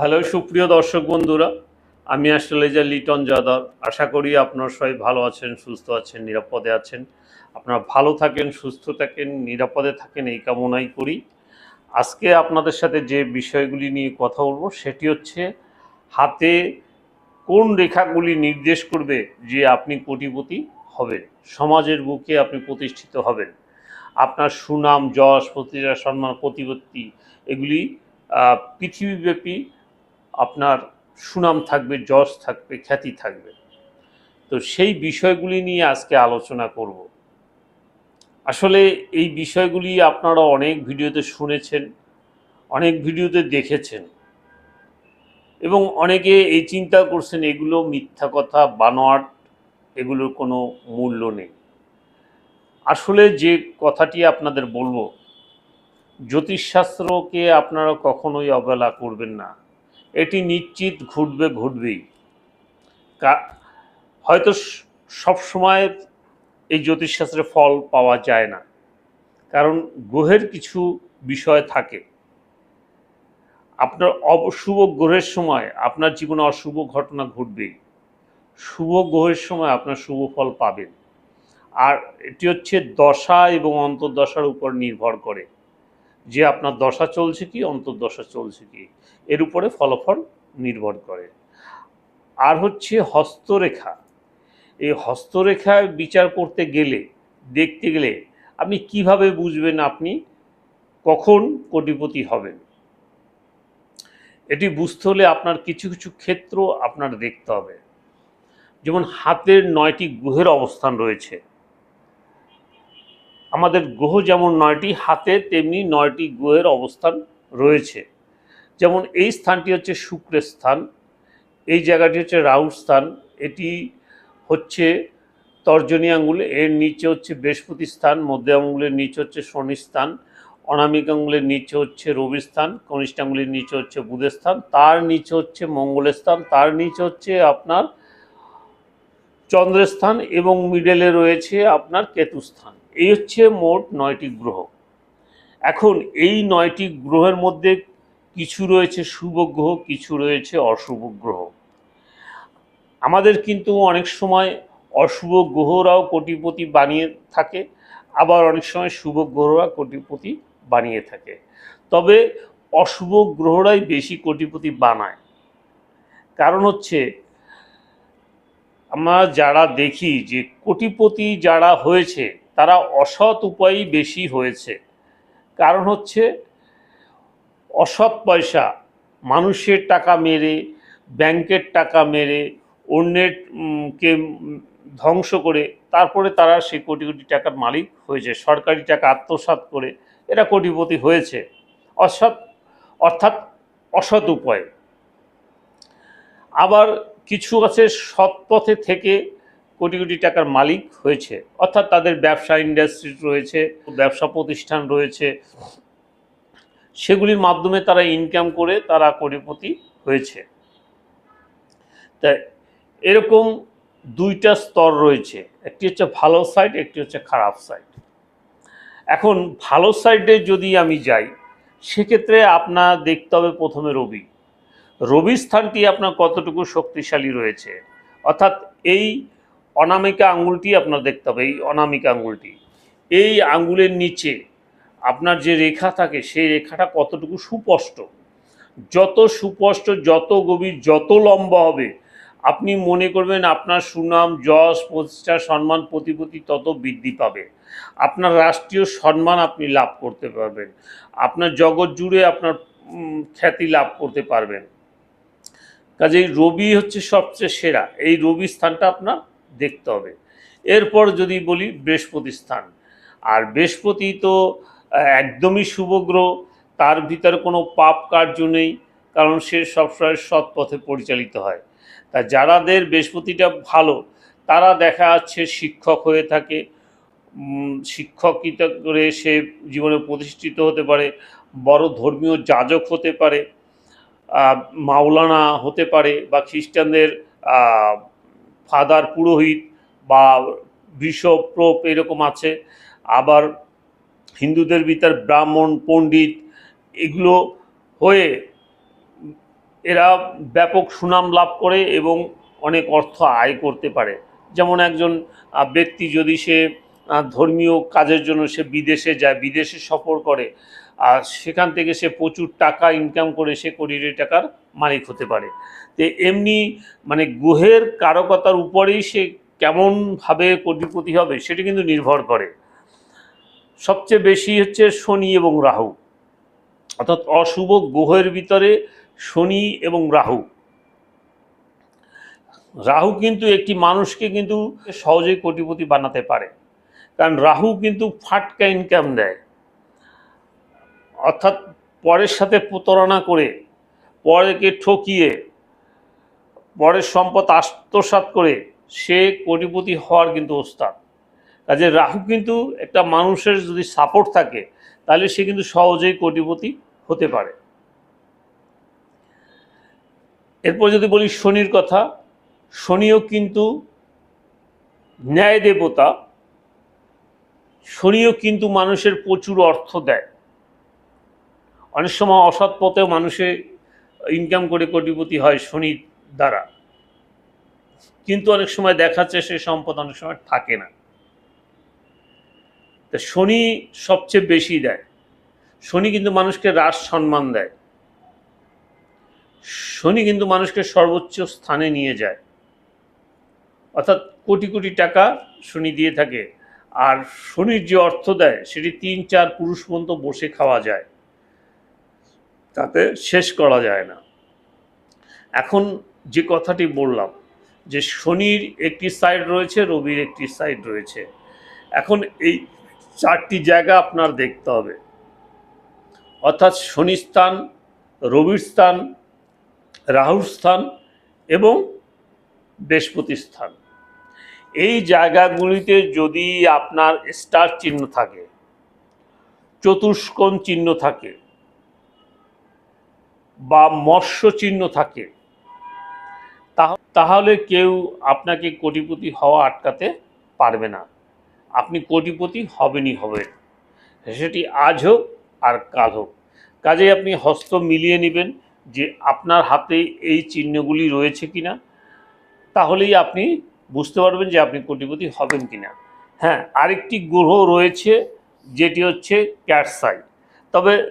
Hello, সুপ্রিয় দর্শক বন্ধুরা, আমি যে লিটন যাদব। আশা করি আপনারা সবাই ভালো আছেন, সুস্থ আছেন, নিরাপদে আছেন। আপনারা ভালো থাকেন, সুস্থ থাকেন, নিরাপদে থাকেন, এই কামনাই করি। আজকে আপনাদের সাথে যে বিষয়গুলি নিয়ে কথা বলব, সেটি হচ্ছে হাতে কোন রেখাগুলি নির্দেশ করবে যে আপনি কোটিপতি হবেন? সমাজের বুকে আপনি প্রতিষ্ঠিত হবেন। আপনার সুনাম, যশ, প্রতিষ্ঠা, সম্মান, প্রতিপত্তি, এগুলি পৃথিবীব্যাপী আপনার সুনাম থাকবে, যশ থাকবে, খ্যাতি থাকবে। তো সেই বিষয়গুলি নিয়ে আজকে আলোচনা করব। আসলে এই বিষয়গুলি আপনারা অনেক ভিডিওতে শুনেছেন, অনেক ভিডিওতে দেখেছেন এবং অনেকে এই চিন্তা করছেন, এগুলো মিথ্যা কথা, বানোয়াট, এগুলোর কোনো মূল্য নেই। আসলে যে কথাটি আপনাদের বলব, জ্যোতিষশাস্ত্রকে আপনারা কখনোই অবহেলা করবেন না। এটি নিশ্চিত ঘটবে, ঘটবেই। হয়তো সবসময় এই জ্যোতিষশাস্ত্রে ফল পাওয়া যায় না। কারণ গ্রহের কিছু বিষয় থাকে। আপনার অশুভ গ্রহের সময় আপনার জীবনে অশুভ ঘটনা ঘটবেই। শুভ গ্রহের সময় আপনার শুভ ফল পাবেন। আর এটি হচ্ছে দশা এবং অন্তর্দশার উপর নির্ভর করে। যে আপনার দশা চলছে কি, অন্তর্দশা চলছে কি, এর উপরে ফলাফল নির্ভর করে। আর হচ্ছে হস্তরেখা। এই হস্তরেখায় বিচার করতে গেলে, দেখতে গেলে আপনি কীভাবে বুঝবেন আপনি কখন কোটিপতি হবেন? এটি বুঝতে হলে আপনার কিছু কিছু ক্ষেত্র আপনার দেখতে হবে। যেমন হাতের নয়টি গ্রহের অবস্থান রয়েছে। আমাদের গ্রহ যেমন নয়টি হাতে, তেমনি নয়টি গ্রহের অবস্থান রয়েছে। যেমন এই স্থানটি হচ্ছে শুক্রের স্থান, এই জায়গাটি হচ্ছে রাহুর স্থান, এটি হচ্ছে তর্জনী আঙ্গুল, এর নিচে হচ্ছে বৃহস্পতি স্থান, মধ্যে আঙ্গুলের নিচে হচ্ছে শনি স্থান, অনামিক আঙ্গুলের নিচে হচ্ছে রবি স্থান, কনিষ্ঠ আঙ্গুলের নিচে হচ্ছে বুধের স্থান, তার নিচে হচ্ছে মঙ্গলের স্থান, তার নিচে হচ্ছে আপনার চন্দ্রের স্থান এবং মিডেলে রয়েছে আপনার কেতু স্থান। এই হচ্ছে মোট নয়টি গ্রহ। এখন এই নয়টি গ্রহের মধ্যে কিছু রয়েছে শুভ গ্রহ, কিছু রয়েছে অশুভ গ্রহ। আমাদের কিন্তু অনেক সময় অশুভ গ্রহরাও কোটিপতি বানিয়ে থাকে, আবার অনেক সময় শুভ গ্রহরা কোটিপতি বানিয়ে থাকে। তবে অশুভ গ্রহরাই বেশি কোটিপতি বানায়। কারণ হচ্ছে, আমরা যারা দেখি যে কোটিপতি যারা হয়েছে তারা অসৎ উপায়ই বেশি হয়েছে। কারণ হচ্ছে, অসৎ পয়সা, মানুষের টাকা মেরে, ব্যাংকের টাকা মেরে, অন্যের কে ধ্বংস করে, তারপরে তারা সেই কোটি কোটি টাকার মালিক হয়েছে, সরকারি টাকা আত্মসাৎ করে, এরা কোটিপতি হয়েছে। অসৎ, অর্থাৎ অসৎ উপায়। আবার কিছু আছে সৎ পথে থেকে কোটি কোটি টাকার মালিক হয়েছে। অর্থাৎ তাদের ব্যবসা ইন্ডাস্ট্রি রয়েছে, ব্যবসা প্রতিষ্ঠান রয়েছে। সেগুলির মাধ্যমে তারা ইনকাম করে তারা কোটিপতি হয়েছে। তা এরকম দুইটা স্তর রয়েছে, একটি হচ্ছে ভালো সাইড একটি হচ্ছে খারাপ সাইড এখন ভালো সাইডে যদি আমি যাই, সেক্ষেত্রে আপনার দেখতে হবে প্রথমে রবি। রবি স্থানটি আপনার কতটুকু শক্তিশালী রয়েছে? অর্থাৎ এই অনামিকা আঙ্গুলটি আপনার দেখতে হবে, এই অনামিকা আঙ্গুলটি এই আঙ্গুলের নিচে আপনার যে রেখা থাকে, সেই রেখাটা কতটুকু সুস্পষ্ট? যত সুস্পষ্ট, যত গভীর, যত লম্বা হবে, আপনি মনে করবেন আপনার সুনাম, যশ, প্রতিষ্ঠা, সম্মান, প্রতিপত্তি তত বৃদ্ধি পাবে। আপনার রাষ্ট্রীয় সম্মান আপনি লাভ করতে পারবেন। আপনার জগৎ জুড়ে আপনার খ্যাতি লাভ করতে পারবেন। কাজেই রবি হচ্ছে সবচেয়ে সেরা। এই রবি স্থানটা আপনার দেখতে হবে। এরপর যদি বলি বৃহস্পতি স্থান। আর বৃহস্পতি তো একদমই শুভ গ্রহ, তার ভিতরে কোনো পাপ কার্য নেই, কারণ সে সবসময় সৎ পথে পরিচালিত হয়। তা যারাদের বৃহস্পতিটা ভালো, তারা দেখা যাচ্ছে শিক্ষক হয়ে থাকে। শিক্ষকিতা করে সে জীবনে প্রতিষ্ঠিত হতে পারে, বড় ধর্মীয় যাজক হতে পারে মাওলানা হতে পারে বা খ্রিস্টানদের ফাদার পুরোহিত বা বিশপ, প্রোপ এরকম আছে। আবার হিন্দুদের ভিতর ব্রাহ্মণ, পণ্ডিত এগুলো হয়ে এরা ব্যাপক সুনাম লাভ করে এবং অনেক অর্থ আয় করতে পারে। যেমন একজন ব্যক্তি যদি সে ধর্মীয় কাজের জন্য সে বিদেশে যায়, বিদেশে সফর করে আর সেখান থেকে সে প্রচুর টাকা ইনকাম করে সে কোটি টাকার মালিক হতে পারে। তো এমনি মানে গ্রহের কারকতার উপরেই সে কেমনভাবে কোটিপতি হবে সেটা কিন্তু নির্ভর করে। সবচেয়ে বেশি হচ্ছে শনি এবং রাহু। অর্থাৎ অশুভ গ্রহের ভিতরে শনি এবং রাহু। রাহু কিন্তু একটি মানুষকে কিন্তু সহজেই কোটিপতি বানাতে পারে। কারণ রাহু কিন্তু ফাটকা ইনকাম দেয়। অর্থাৎ পরের সাথে প্রতারণা করে, পরেকে ঠকিয়ে, পরের সম্পদ আত্মসাৎ করে, সে কোটিপতি হওয়ার কিন্তু ওস্তাদ। কাজে রাহু কিন্তু একটা মানুষের যদি সাপোর্ট থাকে, তাহলে সে কিন্তু সহজেই কোটিপতি হতে পারে। এরপর যদি বলি শনির কথা, শনিও কিন্তু ন্যায় দেবতা, শনিও কিন্তু মানুষের প্রচুর অর্থ দেয়। অনেক সময় অসৎ পথেও মানুষে ইনকাম করে কোটিপতি হয় শনির দ্বারা। কিন্তু অনেক সময় দেখাচ্ছে সে সম্পদ অনেক সময় থাকে না। তা শনি সবচেয়ে বেশি দেয়। শনি কিন্তু মানুষকে রাস সম্মান দেয়। শনি কিন্তু মানুষকে সর্বোচ্চ স্থানে নিয়ে যায়। অর্থাৎ কোটি কোটি টাকা শনি দিয়ে থাকে। আর শনির যে অর্থ দেয়, সেটি তিন চার পুরুষ পর্যন্ত বসে খাওয়া যায়। তাতে শেষ করা যায় না। এখন যে কথাটি বললাম, যে শনির একটি সাইড রয়েছে, রবির একটি সাইড রয়েছে। এখন এই চারটি জায়গা আপনার দেখতে হবে। অর্থাৎ শনি স্থান, রবির স্থান, রাহুর স্থান এবং বৃহস্পতি স্থান। এই জায়গাগুলিতে যদি আপনার স্টার চিহ্ন থাকে, চতুষ্কোণ চিহ্ন থাকে বা মৎস্য চিহ্ন থাকে, তাহ- তাহলে কেউ আপনাকে কোটিপতি হওয়া আটকাতে পারবে না। আপনি কোটিপতি হবেনই হবেন। সেটি আজ হোক আর কাল হোক। কাজেই আপনি হস্ত মিলিয়ে নেবেন যে আপনার হাতে এই চিহ্নগুলি রয়েছে কিনা। তাহলেই আপনি বুঝতে পারবেন যে আপনি কোটিপতি হবেন কিনা। হ্যাঁ আরেকটি গ্রহ রয়েছে যেটি হচ্ছে ক্যাটসাই তবে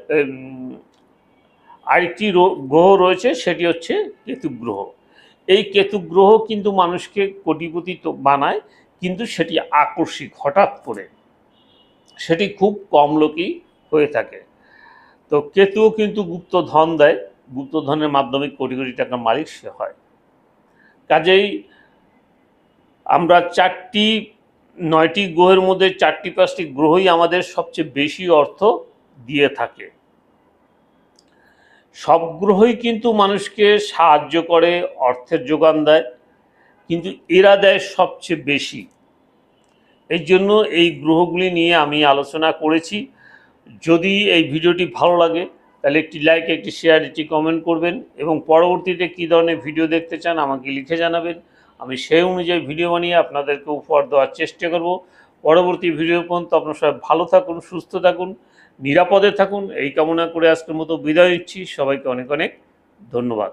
আরেকটি গ্রহ রয়েছে, সেটি হচ্ছে কেতু গ্রহ এই কেতু গ্রহ কিন্তু মানুষকে কোটিপতি বানায়, কিন্তু সেটি আকস্মিক হঠাৎ করে। সেটি খুব কম লোকই হয়ে থাকে। তো কেতুও কিন্তু গুপ্তধন দেয় গুপ্ত ধনের মাধ্যমে কোটি কোটি টাকার মালিক সে হয়। কাজেই আমরা চারটি, নয়টি গ্রহের মধ্যে চারটি পাঁচটি গ্রহই আমাদের সবচেয়ে বেশি অর্থ দিয়ে থাকে। সব গ্রহই কিন্তু মানুষকে সাহায্য করে, অর্থের যোগান দেয়, কিন্তু এরা দেয় সবচেয়ে বেশি। এই জন্য এই গ্রহগুলি নিয়ে আমি আলোচনা করেছি। যদি এই ভিডিওটি ভালো লাগে, তাহলে একটি লাইক একটি শেয়ার একটি কমেন্ট করবেন এবং পরবর্তীতে কী ধরনের ভিডিও দেখতে চান আমাকে লিখে জানাবেন। আমি সেই অনুযায়ী ভিডিও বানিয়ে আপনাদেরকে উপহার দেওয়ার চেষ্টা করব। পরবর্তী ভিডিও পর্যন্ত আপনার সবাই ভালো থাকুন, সুস্থ থাকুন। নিরাপদে থাকুন এই কামনা করে আজকের মতো বিদায় নিচ্ছি। সবাইকে অনেক অনেক ধন্যবাদ।